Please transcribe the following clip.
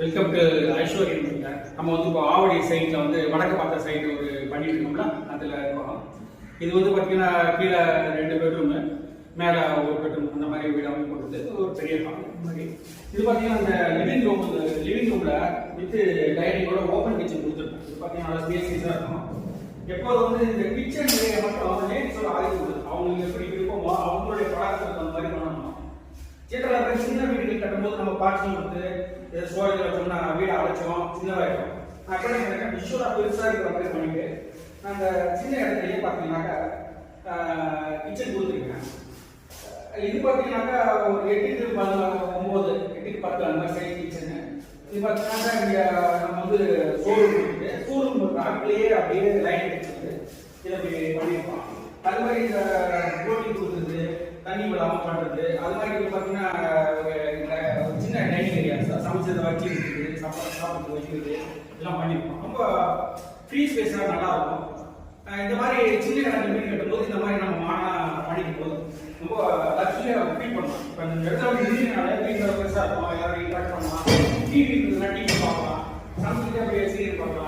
Welcome to ஐஸ்வர்யம் நம்ம வந்து இப்போ ஆவடி சைட்டில் வந்து வடக்கு பார்த்த சைடு ஒரு பண்ணிட்டு இருக்கோம்ல அதில் இருக்கோம். இது வந்து பார்த்தீங்கன்னா கீழே ரெண்டு பெட்ரூமு மேலே ஒரு பெட்ரூம் அந்த மாதிரி வீடு அமைப்பு கொடுத்து ஒரு பெரிய ஹால் மாதிரி. இது பார்த்தீங்கன்னா அந்த லிவிங் ரூம் லிவிங் ரூமில் வித்து டைனிங்கோட ஓப்பன் கிச்சன் கொடுத்துருக்கோம். இது பார்த்தீங்கன்னா நல்லா ஸ்பேசியஸாக இருக்கும். எப்போது வந்து இந்த கிச்சன் ஏரியா மட்டும் சில பேர் சின்ன வீடுகள் கட்டும்போது நம்ம பார்க்கிங் வந்து இதை சோழத்தில் வச்சோம்னா வீடு அழைச்சோம் சின்னதாகிட்டோம் அப்படி எனக்கு விஷுவலாக பெருசாக இருக்கிற மாதிரி பண்ணிட்டு அந்த சின்ன இடத்துலயே பார்த்தீங்கன்னாக்கா கிச்சன் கொடுத்துருக்கேன். இது பார்த்தீங்கன்னாக்கா ஒரு எட்டுக்கு பதினாலு ஒம்பது எட்டுக்கு பத்து அந்த மாதிரி சைட் கிச்சனு இது பார்த்தீங்கன்னாக்கா இங்கே நம்ம வந்து ஷோரூம் இருக்குது ஷோரூம் ஒரு ஆட்லேயே அப்படியே லைன் வச்சுருக்கு இதை அப்படி பண்ணியிருக்கோம். அது மாதிரி இந்த போட்டி தண்ணி விடாமல் பண்ணுறது அது மாதிரி இப்போ பார்த்தீங்கன்னா ஒரு சின்ன டைனிங் ஏரியா சமைச்சதை வச்சு இருக்குது சாப்பாடு சாப்பிட்டு வைக்கிறது எல்லாம் பண்ணியிருக்கோம் ரொம்ப ஃப்ரீ ஸ்பேஸ்லாம் நல்லா இருக்கும் இந்த மாதிரி சின்ன இடத்துல வீடு கட்டும்போது இந்த மாதிரி நம்ம மானா பண்ணிக்கும் போது ரொம்ப லக்ஷியாக ஃபீல் பண்ணலாம். இப்போ இந்த இடத்துல வந்து வீட்டில் பெருசாக இருக்கும். யாரும் இன்ட்ராக்ட் பண்ணலாம். டிவி இருந்ததுன்னா டிவி பார்க்கலாம். சமைச்சிட்டு அப்படியே சீரியல் பார்க்கலாம்.